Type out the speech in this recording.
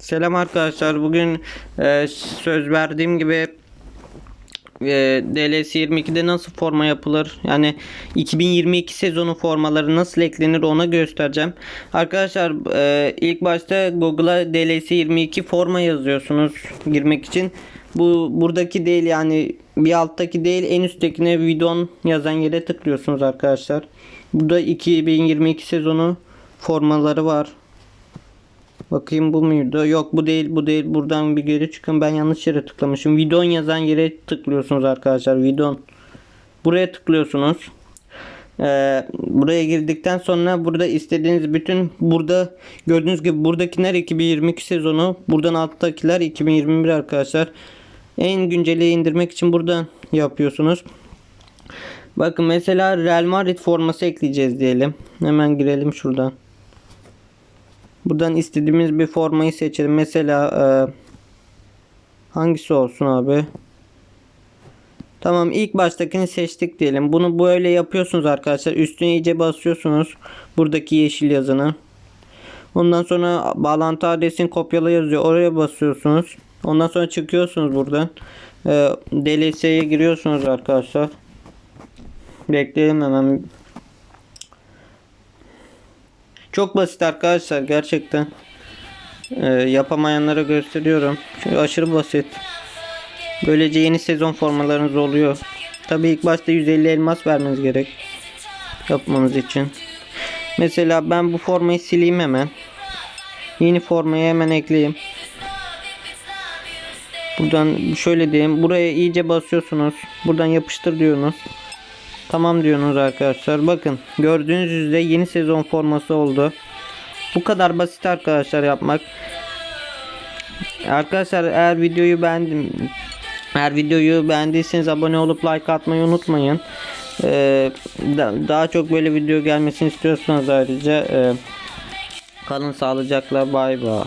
Selam arkadaşlar. Bugün e, söz verdiğim gibi e, DLS 22'de nasıl forma yapılır? Yani 2022 sezonu formaları nasıl eklenir ona göstereceğim. Arkadaşlar e, ilk başta Google'a DLS 22 forma yazıyorsunuz girmek için. Bu buradaki değil yani bir alttaki değil en üsttekine videon yazan yere tıklıyorsunuz arkadaşlar. Burada 2022 sezonu formaları var. Bakayım bu muydu? Yok bu değil bu değil. Buradan bir geri çıkın. Ben yanlış yere tıklamışım. Vidon yazan yere tıklıyorsunuz arkadaşlar. Vidon. Buraya tıklıyorsunuz. Ee, buraya girdikten sonra burada istediğiniz bütün burada gördüğünüz gibi buradakiler 2022 sezonu. Buradan alttakiler 2021 arkadaşlar. En günceli indirmek için buradan yapıyorsunuz. Bakın mesela Real Madrid forması ekleyeceğiz diyelim. Hemen girelim şuradan. Buradan istediğimiz bir formayı seçelim. Mesela e, hangisi olsun abi? Tamam ilk baştakini seçtik diyelim. Bunu böyle yapıyorsunuz arkadaşlar. Üstüne iyice basıyorsunuz. Buradaki yeşil yazını. Ondan sonra bağlantı adresini kopyala yazıyor. Oraya basıyorsunuz. Ondan sonra çıkıyorsunuz buradan. E, DLS'ye giriyorsunuz arkadaşlar. Bekleyelim hemen. Çok basit arkadaşlar gerçekten. Ee, yapamayanlara gösteriyorum. Çünkü aşırı basit. Böylece yeni sezon formalarınız oluyor. Tabii ilk başta 150 elmas vermeniz gerek. Yapmanız için. Mesela ben bu formayı sileyim hemen. Yeni formayı hemen ekleyeyim. Buradan şöyle diyeyim. Buraya iyice basıyorsunuz. Buradan yapıştır diyorsunuz. Tamam diyorsunuz arkadaşlar. Bakın gördüğünüz üzere yeni sezon forması oldu. Bu kadar basit arkadaşlar yapmak. Arkadaşlar eğer videoyu beğendim eğer videoyu beğendiyseniz abone olup like atmayı unutmayın. Ee, da- daha çok böyle video gelmesini istiyorsanız ayrıca e, kalın sağlıcakla bay bay.